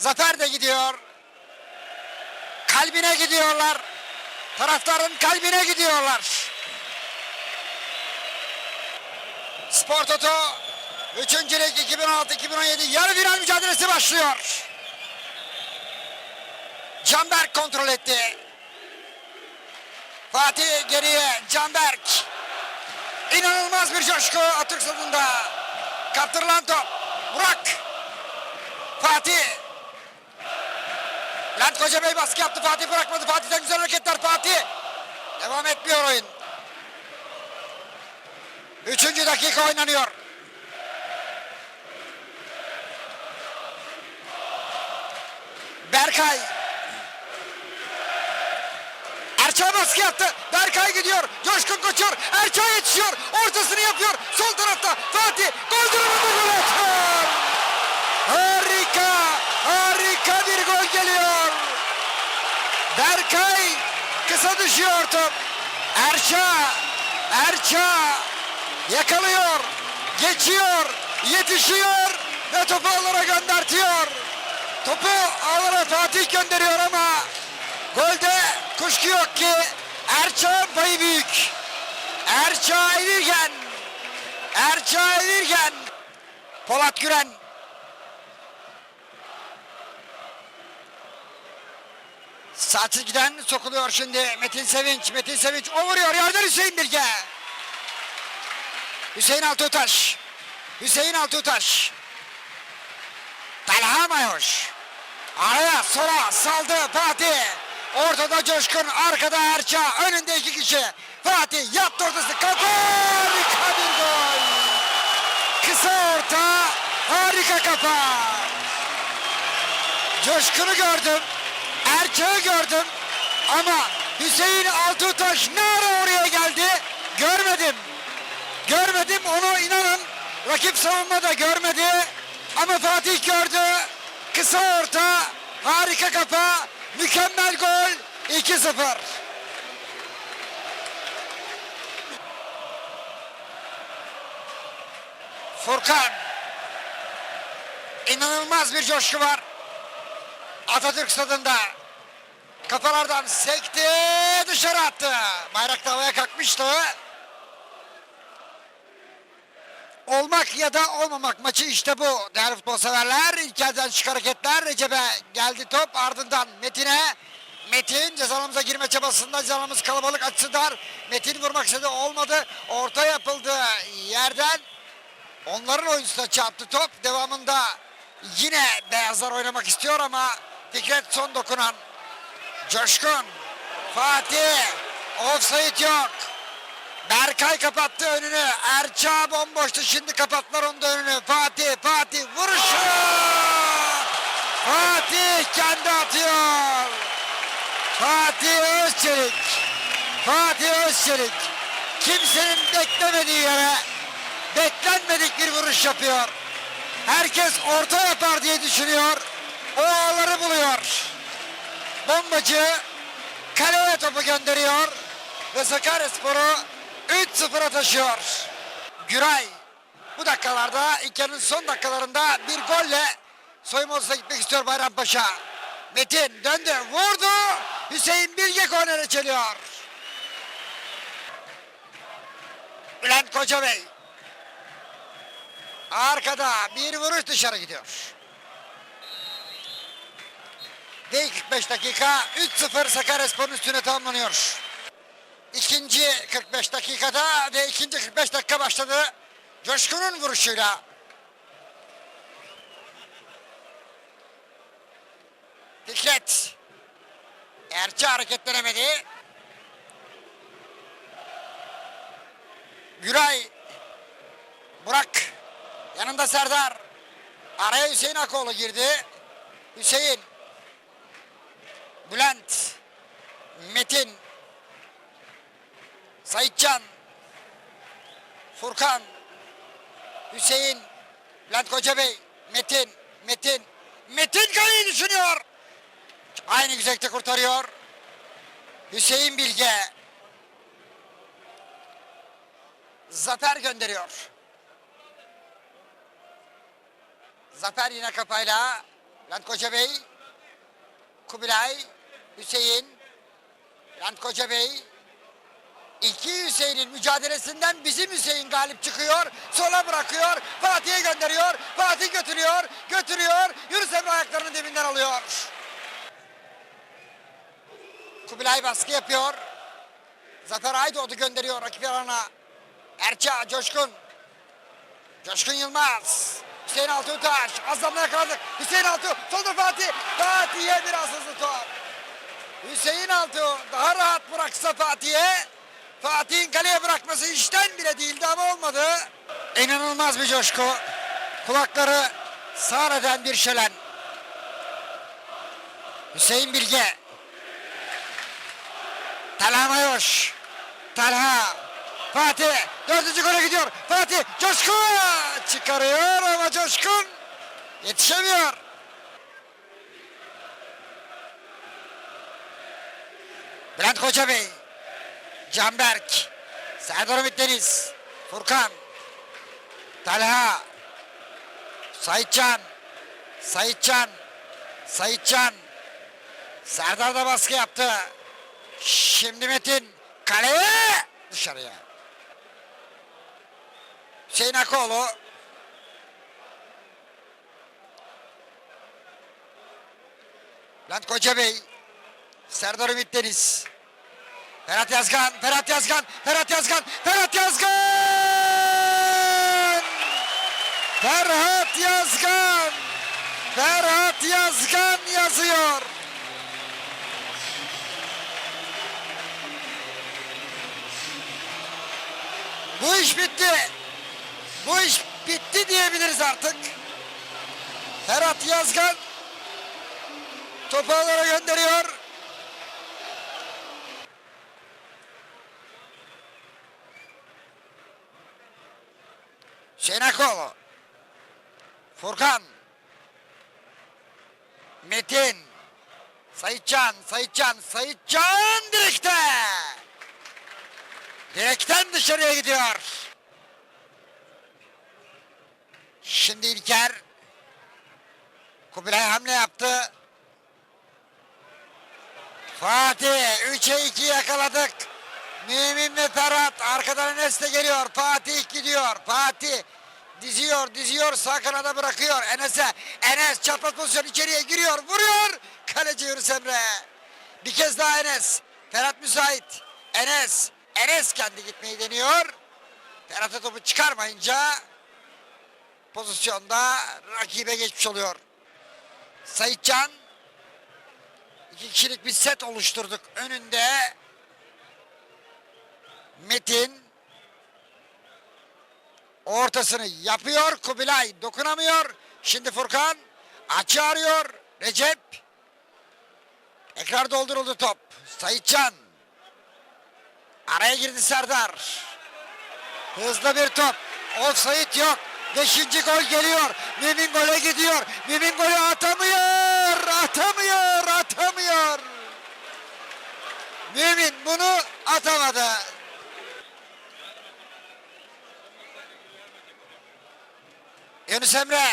Zafer de gidiyor. Kalbine gidiyorlar. Taraftarın kalbine gidiyorlar. Spor Toto 3. Lig 2016-2017 yarı final mücadelesi başlıyor. Canberk kontrol etti. Fatih geriye Canberk. İnanılmaz bir coşku Atatürk stadında. Kaptırılan top. Burak. Fatih. Lent Koca Bey baskı yaptı. Fatih bırakmadı. Fatih'ten güzel hareketler. Fatih. Devam etmiyor oyun. Üçüncü dakika oynanıyor. Berkay. Erçay baskı yaptı. Berkay gidiyor. Coşkun koşuyor. Erçay yetişiyor. Ortasını yapıyor. Sol tarafta Fatih. Gol durumunda. Harika. Harika bir gol geliyor. Berkay kısa düşüyor top. Erça. Erça yakalıyor. Geçiyor. Yetişiyor. Ve topu ağlara göndertiyor. Topu ağlara Fatih gönderiyor ama golde kuşku yok ki Erça payı büyük. Erça Evirgen. Erça Evirgen. Polat Güren. Sağ çizgiden sokuluyor şimdi Metin Sevinç. Metin Sevinç o vuruyor. Yerden Hüseyin Bilge. Hüseyin Altıtaş. Hüseyin Altıtaş. Talha Mayoş. Araya sola saldı Fatih. Ortada Coşkun, arkada Erça, önünde iki kişi. Fatih yaptı ortası, kafa! Harika bir gol. Kısa orta, harika kafa. Coşkun'u gördüm, Erça'yı gördüm. Ama Hüseyin Altıtaş ne ara oraya geldi görmedim. Görmedim onu inanın. Rakip savunma da görmedi. Ama Fatih gördü. Kısa orta, harika kafa, mükemmel gol. 2-0. Furkan. İnanılmaz bir coşku var. Atatürk stadında. Kafalardan sekti, dışarı attı. Bayrak da havaya kalkmıştı. Olmak ya da olmamak maçı işte bu. Değerli futbol severler. İlker'den çık hareketler. Recep'e geldi top. Ardından Metin'e. Metin cezalarımıza girme çabasında cezalarımız kalabalık açısından Metin vurmak istedi olmadı. Orta yapıldı yerden. Onların oyuncusuna çarptı top. Devamında yine beyazlar oynamak istiyor ama Fikret son dokunan. Coşkun. Fatih. Offside yok. Berkay kapattı önünü. Erça bomboştu. Şimdi kapattılar onun da önünü. Fatih, Fatih vuruşu. Fatih kendi atıyor. Fatih Özçelik. Fatih Özçelik. Kimsenin beklemediği yere beklenmedik bir vuruş yapıyor. Herkes orta yapar diye düşünüyor. O ağları buluyor. Bombacı kaleye topu gönderiyor. Ve Sakaryaspor'u 3-0'a taşıyor. Güray bu dakikalarda ilk yarının son dakikalarında bir golle soyunma odasına gitmek istiyor Bayrampaşa. Metin döndü vurdu. Hüseyin Bilge kornere çeliyor. Bülent Kocabey. Arkada bir vuruş dışarı gidiyor. Ve 45 dakika 3-0 Sakaryaspor'un üstüne tamamlanıyor. İkinci 45 dakikada ve ikinci 45 dakika başladı. Coşkun'un vuruşuyla. Fikret. Erçe hareketlenemedi. Güray. Burak. Yanında Serdar. Araya Hüseyin Akoğlu girdi. Hüseyin. Bülent. Metin. Sayitcan, Furkan, Hüseyin, Bülent Kocabey, Metin, Metin, Metin kaleyi düşünüyor. Aynı güzellikte kurtarıyor. Hüseyin Bilge. Zafer gönderiyor. Zafer yine kafayla Bülent Koca Bey, Kubilay, Hüseyin, Bülent Koca Bey, İki Hüseyin'in mücadelesinden bizim Hüseyin galip çıkıyor. Sola bırakıyor. Fatih'e gönderiyor. Fatih götürüyor. Götürüyor. Yunus Emre ayaklarının dibinden alıyor. Kubilay baskı yapıyor. Zafer Aydoğdu gönderiyor rakip yarana. Erça Coşkun. Coşkun Yılmaz. Hüseyin Altuntaş. Azamla yakaladık. Hüseyin Altuğ. Solda Fatih. Fatih'e biraz hızlı top. Hüseyin Altuğ daha rahat bıraksa Fatih'e. Fatih'in kaleye bırakması işten bile değildi ama olmadı. İnanılmaz bir coşku. Kulakları sağır bir şölen. Hüseyin Bilge. Talha Mayoş. Talha. Fatih. Dördüncü gole gidiyor. Fatih. Coşkun. Çıkarıyor ama Coşkun. Yetişemiyor. Bülent Koca Bey. Canberk. Serdar Ümit Deniz. Furkan. Talha. Sayitcan. Sayitcan. Sayitcan. Serdar da baskı yaptı. Şimdi Metin kaleye dışarıya. Hüseyin Akoğlu. Bülent Koca Bey. Serdar Ümit Deniz. Ferhat Yazgan, Ferhat Yazgan, Ferhat Yazgan, Ferhat Yazgan! Ferhat Yazgan! Ferhat Yazgan yazıyor. Bu iş bitti. Bu iş bitti diyebiliriz artık. Ferhat Yazgan topu gönderiyor. Hüseyin Akoğlu. Furkan. Metin. Sayitcan, Sayitcan, Sayitcan direkte. Direkten dışarıya gidiyor. Şimdi İlker. Kubilay hamle yaptı. Fatih 3'e 2 yakaladık. Mümin ve Ferhat arkadan Enes de geliyor. Fatih gidiyor. Fatih diziyor diziyor sağ kanada bırakıyor Enes'e. Enes çapraz pozisyon içeriye giriyor vuruyor. Kaleci Yunus Emre. Bir kez daha Enes. Ferhat müsait. Enes. Enes kendi gitmeyi deniyor. Ferhat'a topu çıkarmayınca pozisyonda rakibe geçmiş oluyor. Sayitcan iki kişilik bir set oluşturduk. Önünde Metin ortasını yapıyor. Kubilay dokunamıyor. Şimdi Furkan açı arıyor. Recep tekrar dolduruldu top. Sayitcan araya girdi Serdar. Hızlı bir top. Offside yok. Beşinci gol geliyor. Mümin gole gidiyor. Mümin golü atamıyor. Atamıyor. Atamıyor. Mümin bunu atamadı. Yunus Emre.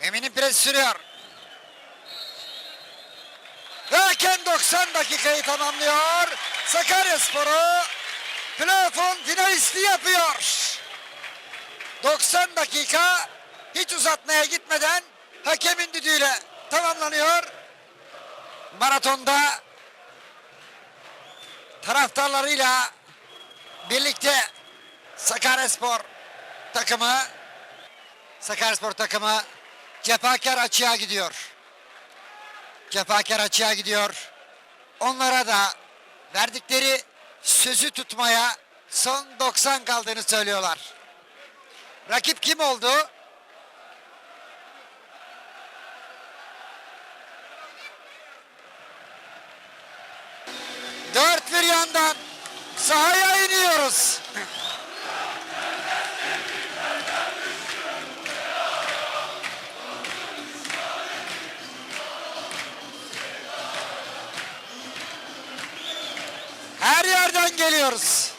Mümin'in presi sürüyor. Hakem 90 dakikayı tamamlıyor. Sakaryaspor'u playoff'un finalisti yapıyor. 90 dakika hiç uzatmaya gitmeden hakemin düdüğüyle tamamlanıyor. Maratonda taraftarlarıyla birlikte Sakaryaspor takımı Sakaryaspor takımı cefakar açığa gidiyor. Cefakar açığa gidiyor. Onlara da verdikleri sözü tutmaya son 90 kaldığını söylüyorlar. Rakip kim oldu? Dört bir yandan sahaya iniyoruz. Yerden geliyoruz.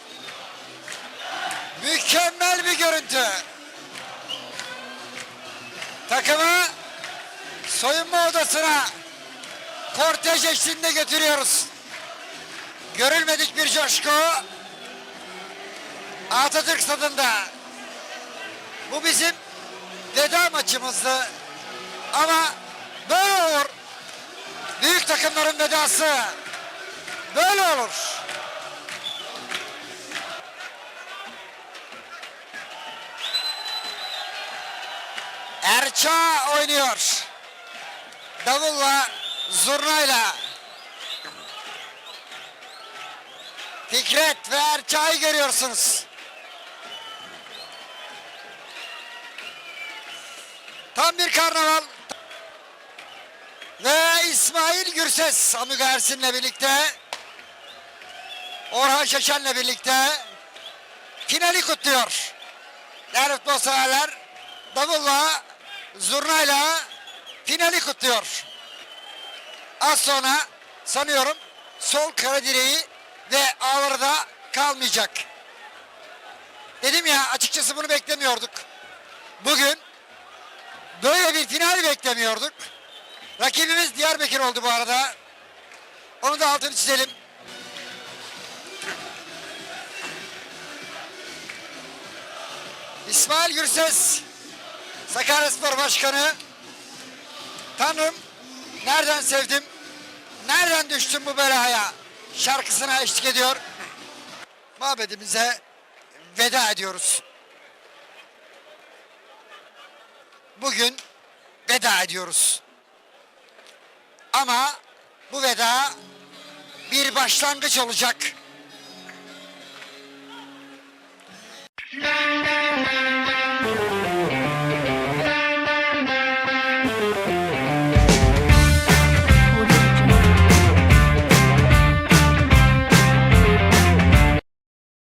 Mükemmel bir görüntü. Takımı soyunma odasına kortej eşliğinde götürüyoruz. Görülmedik bir coşku Atatürk stadında. Bu bizim veda maçımızdı. Ama böyle olur. Büyük takımların vedası böyle olur. Erça oynuyor. Davulla, zurnayla. Fikret ve Erça'yı görüyorsunuz. Tam bir karnaval. Ve İsmail Gürses Amiga Ersin'le birlikte Orhan Şeşen'le birlikte finali kutluyor. Değerli futbol severler davulla, zurnayla finali kutluyor. Az sonra sanıyorum sol kara direği ve ağlarda kalmayacak. Dedim ya açıkçası bunu beklemiyorduk. Bugün böyle bir final beklemiyorduk. Rakibimiz Diyarbakır oldu bu arada. Onu da altını çizelim. İsmail Gürses, Sakaryaspor Başkanı Tanrım nereden sevdim? Nereden düştüm bu belaya? Şarkısına eşlik ediyor. Mabedimize veda ediyoruz. Bugün veda ediyoruz. Ama bu veda bir başlangıç olacak.